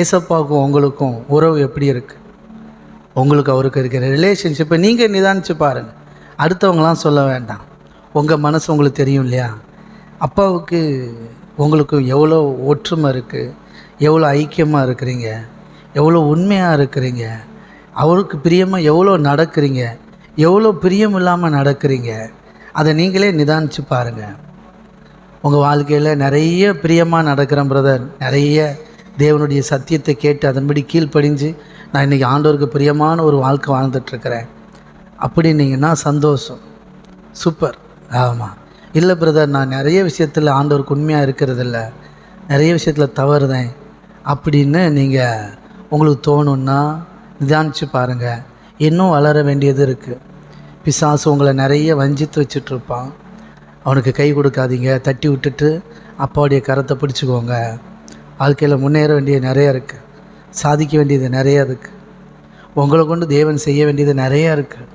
ஏசப்பாவுக்கும் உங்களுக்கும் உறவு எப்படி இருக்குது உங்களுக்கு அவருக்கு இருக்கிற ரிலேஷன்ஷிப்பை நீங்கள் நிதானித்து பாருங்கள் அடுத்தவங்களாம் சொல்ல வேண்டாம். உங்கள் மனசு உங்களுக்கு தெரியும் இல்லையா? அப்பாவுக்கு உங்களுக்கும் எவ்வளோ ஒற்றுமை இருக்குது எவ்வளோ ஐக்கியமாக இருக்கிறீங்க? எவ்வளோ உண்மையாக இருக்கிறீங்க? அவருக்கு பிரியமாக எவ்வளோ நடக்கிறீங்க? எவ்வளோ பிரியம் இல்லாமல் நடக்கிறீங்க? அதை நீங்களே நிதானித்து பாருங்கள் உங்கள் வாழ்க்கையில் நிறைய பிரியமாக நடக்கிறேன் பிரதர் நிறைய தேவனுடைய சத்தியத்தை கேட்டு அதன்படி கீழ்ப்படிஞ்சு நான் இன்றைக்கி ஆண்டோருக்கு பிரியமான ஒரு வாழ்க்கை வாழ்ந்துட்டுருக்கிறேன். அப்படின்னீங்கன்னா சந்தோஷம்? சூப்பர். ஆமாம் இல்லை பிரதர் நான் நிறைய விஷயத்தில் ஆண்டவருக்கு உண்மையாக இருக்கிறதில்ல. நிறைய விஷயத்தில் தவறுதேன். அப்படின்னு நீங்கள் உங்களுக்கு தோணுன்னா நிதானித்து பாருங்கள் இன்னும் வளர வேண்டியது இருக்குது பிசாசு உங்களை நிறைய வஞ்சித்து வச்சிட்ருப்பான் அவனுக்கு கை கொடுக்காதீங்க. தட்டி விட்டுட்டு அப்பாவுடைய கரத்தை பிடிச்சிக்கோங்க. வாழ்க்கையில் முன்னேற வேண்டியது நிறைய இருக்குது சாதிக்க வேண்டியது நிறையா இருக்குது உங்களை கொண்டு தேவன் செய்ய வேண்டியது நிறையா இருக்குது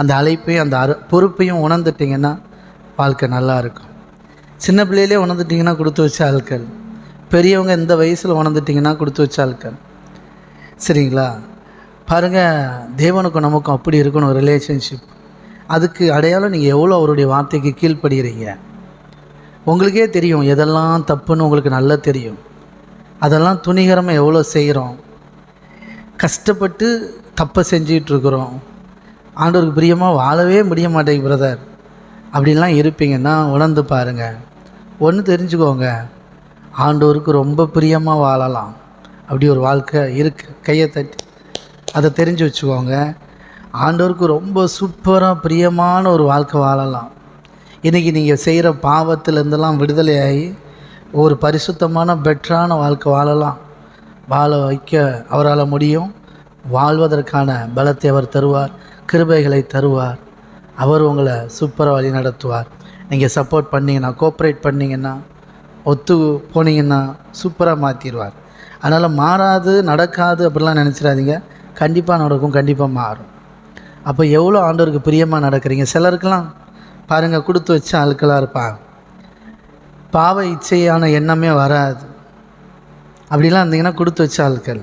அந்த அழைப்பையும் அந்த அரு பொறுப்பையும் உணர்ந்துட்டிங்கன்னா வாழ்க்கை நல்லா இருக்கும். சின்ன பிள்ளையிலே உணர்ந்துட்டிங்கன்னா கொடுத்து வச்ச ஆட்கள். பெரியவங்க இந்த வயசில் உணர்ந்துட்டிங்கன்னா கொடுத்து வச்ச ஆட்கள். சரிங்களா? பாருங்கள் தேவனுக்கும் நமக்கும் அப்படி இருக்கணும் ரிலேஷன்ஷிப் அதுக்கு அடையாளம் நீங்கள் எவ்வளோ அவருடைய வார்த்தைக்கு கீழ்ப்படுகிறீங்க. உங்களுக்கே தெரியும் எதெல்லாம் தப்புன்னு உங்களுக்கு நல்லா தெரியும். அதெல்லாம் துணிகரமாக எவ்வளோ செய்கிறோம்? கஷ்டப்பட்டு தப்பை செஞ்சிகிட்ருக்குறோம் ஆண்டவருக்கு பிரியமாக வாழவே முடிய மாட்டேங்க பிரதர் அப்படின்லாம் இருப்பீங்கன்னா உணர்ந்து பாருங்கள் ஒன்று தெரிஞ்சுக்கோங்க. ஆண்டோருக்கு ரொம்ப பிரியமாக வாழலாம். அப்படி ஒரு வாழ்க்கை இருக்குது கையை தட்டி அதை தெரிஞ்சு வச்சுக்கோங்க. ஆண்டோருக்கு ரொம்ப சூப்பராக பிரியமான ஒரு வாழ்க்கை வாழலாம். இன்றைக்கி நீங்கள் செய்கிற பாவத்திலேருந்தெல்லாம் விடுதலையாகி ஒரு பரிசுத்தமான பெட்டரான வாழ்க்கை வாழலாம். வாழ வைக்க அவரால் முடியும். வாழ்வதற்கான பலத்தை அவர் தருவார். கிருபைகளை தருவார். அவர் உங்களை சூப்பராக வழி நடத்துவார். நீங்கள் சப்போர்ட் பண்ணிங்கன்னா கோஆப்ரேட் பண்ணிங்கன்னா ஒத்து போனீங்கன்னா சூப்பராக மாற்றிடுவார் அதனால் மாறாது நடக்காது அப்படிலாம் நினச்சிடாதீங்க. கண்டிப்பாக நடக்கும் கண்டிப்பாக மாறும். அப்போ எவ்வளோ ஆண்டோருக்கு பிரியமாக நடக்கிறீங்க? சிலருக்கெல்லாம் பாருங்கள் கொடுத்து வச்ச ஆட்களாக இருப்பாங்க. பாவ இச்சையான எண்ணமே வராது. அப்படிலாம் இருந்தீங்கன்னா கொடுத்து வச்ச ஆட்கள்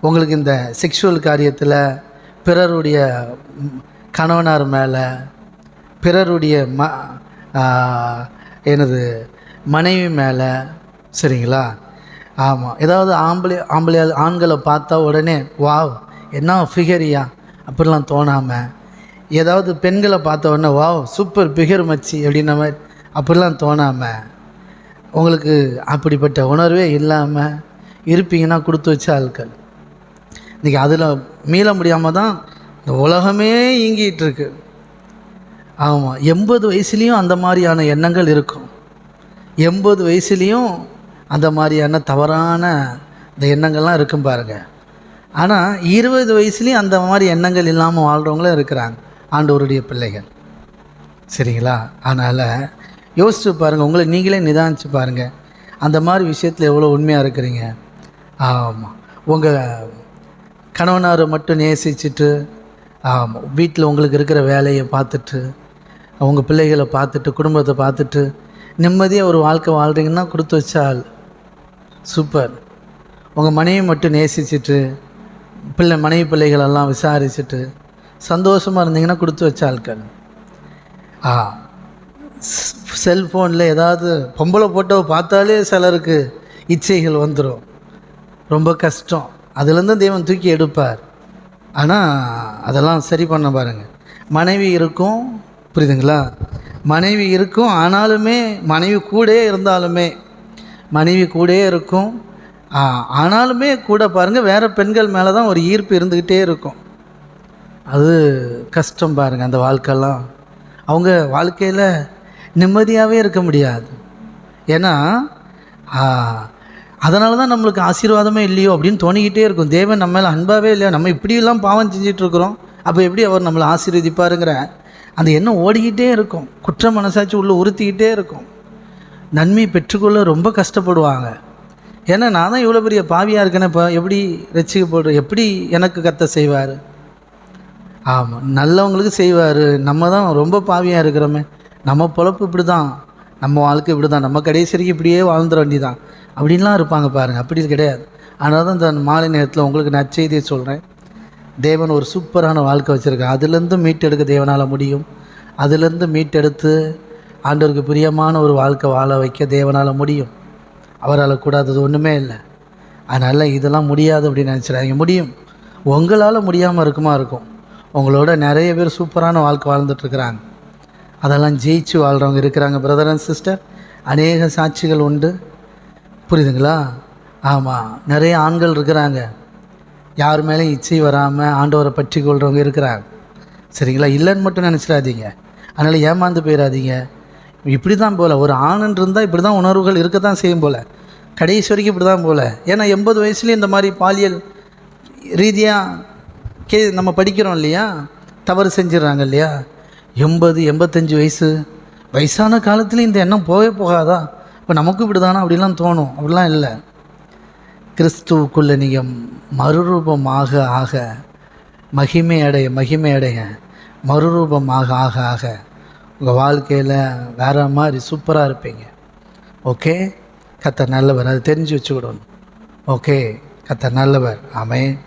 உங்களுக்கு இந்த செக்ஷுவல் காரியத்தில் பிறருடைய கணவனார் மேலே பிறருடைய ம எனது என்னது மனைவி மேலே சரிங்களா? ஆமாம் ஏதாவது ஆம்பளை ஆம்பளை ஆண்களை பார்த்தா உடனே வாவ் என்ன ஃபிகரியா அப்படிலாம் தோணாமல் ஏதாவது பெண்களை பார்த்த உடனே வாவ் சூப்பர் பிகர் மச்சி அப்படின்ன மாதிரி அப்படிலாம் தோணாமல் உங்களுக்கு அப்படிப்பட்ட உணர்வே இல்லாமல் இருப்பீங்கன்னா கொடுத்து வச்ச ஆட்கள். இன்றைக்கி அதில் மீள முடியாமல் தான் இந்த உலகமே இயங்கிட்டு இருக்கு. ஆமாம் எண்பது வயசுலேயும் அந்த மாதிரியான எண்ணங்கள் இருக்கும். எண்பது வயசுலேயும் அந்த மாதிரியான தவறான இந்த எண்ணங்கள்லாம் இருக்கும் பாருங்கள் ஆனால் இருபது வயசுலேயும் அந்த மாதிரி எண்ணங்கள் இல்லாமல் வாழ்கிறவங்களும் இருக்கிறாங்க. ஆண்டவருடைய பிள்ளைகள். சரிங்களா? அதனால் யோசிச்சு பாருங்கள் உங்களை நீங்களே நிதானிச்சு பாருங்கள் அந்த மாதிரி விஷயத்தில் எவ்வளோ உண்மையாக இருக்கிறீங்க? ஆமாம் உங்கள் கணவனாரை மட்டும் நேசிச்சுட்டு ஆமாம் வீட்டில் உங்களுக்கு இருக்கிற வேலையை பார்த்துட்டு உங்கள் பிள்ளைகளை பார்த்துட்டு குடும்பத்தை பார்த்துட்டு நிம்மதியாக ஒரு வாழ்க்கை வாழ்கிறீங்கன்னா கொடுத்து வச்ச ஆள். சூப்பர். உங்கள் மனைவி மட்டும் நேசிச்சுட்டு பிள்ளை மனைவி பிள்ளைகளெல்லாம் விசாரிச்சுட்டு சந்தோஷமாக இருந்தீங்கன்னா கொடுத்து வச்ச ஆட்கள் ஆ. செல்ஃபோனில் ஏதாவது பொம்பளை போட்டோ பார்த்தாலே சிலருக்கு இச்சைகள் வந்துடும் ரொம்ப கஷ்டம். அதுலேருந்து தெய்வம் தூக்கி எடுப்பார். ஆனால் அதெல்லாம் சரி பண்ண பாருங்கள் மனைவி இருக்கும் புரியுதுங்களா? மனைவி இருக்கும் ஆனாலுமே மனைவி கூட இருந்தாலுமே மனைவி கூடயே இருக்கும். ஆனாலுமே கூட பாருங்கள் வேறு பெண்கள் மேலே தான் ஒரு ஈர்ப்பு இருந்துக்கிட்டே இருக்கும். அது கஷ்டம் பாருங்கள் அந்த வாழ்க்கைலாம். அவங்க வாழ்க்கையில் நிம்மதியாகவே இருக்க முடியாது. ஏன்னா அதனால தான் நம்மளுக்கு ஆசீர்வாதமே இல்லையோ அப்படின்னு தோணிக்கிட்டே இருக்கும். தேவன் நம்ம மேலே அன்பாகவே இல்லையோ நம்ம இப்படியெல்லாம் பாவம் செஞ்சிட்ருக்குறோம். அப்போ எப்படி அவர் நம்மளை ஆசீர்வதிப்பாருங்கிற அந்த எண்ணம் ஓடிக்கிட்டே இருக்கும். குற்ற மனசாட்சி உள்ளே உறுத்திக்கிட்டே இருக்கும். நன்மை பெற்றுக்கொள்ள ரொம்ப கஷ்டப்படுவாங்க. ஏன்னா நான் தான் இவ்வளோ பெரிய பாவியாக இருக்கேனே இப்போ எப்படி ரசிக்கப்படுற எப்படி எனக்கு கத்த செய்வார்? ஆமாம் நல்லவங்களுக்கு செய்வார். நம்ம தான் ரொம்ப பாவியாக இருக்கிறோமே. நம்ம பொழப்பு இப்படி தான் நம்ம வாழ்க்கை இப்படி தான் நம்ம கடைசி வரைக்கும் இப்படியே வாழ்ந்துட வேண்டிதான் அப்படின்லாம் இருப்பாங்க பாருங்கள் அப்படி கிடையாது. அதனால தான் இந்த மாலை நேரத்தில் உங்களுக்கு நற்செய்தியை சொல்கிறேன் தேவன் ஒரு சூப்பரான வாழ்க்கை வச்சுருக்கான் அதுலேருந்து மீட்டெடுக்க தேவனால் முடியும். அதுலேருந்து மீட்டெடுத்து ஆண்டவருக்கு பிரியமான ஒரு வாழ்க்கை வாழ வைக்க தேவனால் முடியும். அவரால் கூடாதது ஒன்றுமே இல்லை. அதனால் இதெல்லாம் முடியாது அப்படின்னு நினச்சிடாதீங்க. முடியும். உங்களால் முடியாமல் இருக்குமா இருக்கும். உங்களோட நிறைய பேர் சூப்பரான வாழ்க்கை வாழ்ந்துட்டுருக்குறாங்க அதெல்லாம் ஜெயிச்சு வாழ்கிறவங்க இருக்கிறாங்க பிரதர் அண்ட் சிஸ்டர் அநேக சாட்சிகள் உண்டு. புரியுதுங்களா? ஆமாம் நிறைய ஆண்கள் இருக்கிறாங்க. யார் மேலேயும் இச்சை வராமல் ஆண்டவரை பற்றி கொள்கிறவங்க இருக்கிறாங்க. சரிங்களா? இல்லைன்னு மட்டும் நினச்சிடாதீங்க. அதனால் ஏமாந்து போயிடாதீங்க. இப்படி தான் போல். ஒரு ஆணுன்னு இருந்தால் இப்படி தான் உணர்வுகள் இருக்க தான் செய்யும் போல். கடைசி வரைக்கும் இப்படி தான் போல். ஏன்னா எண்பது வயசுலேயும் இந்த மாதிரி பாலியல் ரீதியாக கே நம்ம படிக்கிறோம் இல்லையா? தவறு செஞ்சிடறாங்க இல்லையா? எண்பது எண்பத்தஞ்சு வயசு. வயசான காலத்துலேயும் இந்த எண்ணம் போகவே போகாதா? இப்போ நமக்கும் இப்படி தானா அப்படிலாம் தோணும். அப்படிலாம் இல்லை. கிறிஸ்துவுக்குள்ளே நீங்கள் மறுரூபமாக ஆக மகிமை அடைய மகிமை அடைய மறுரூபமாக ஆக ஆக உங்கள் வாழ்க்கையில் வேறு மாதிரி சூப்பராக இருப்பீங்க. ஓகே கத்தர் நல்லவர். அது தெரிஞ்சு வச்சுக்கிடணும். ஓகே கத்தர் நல்லவர். ஆமென்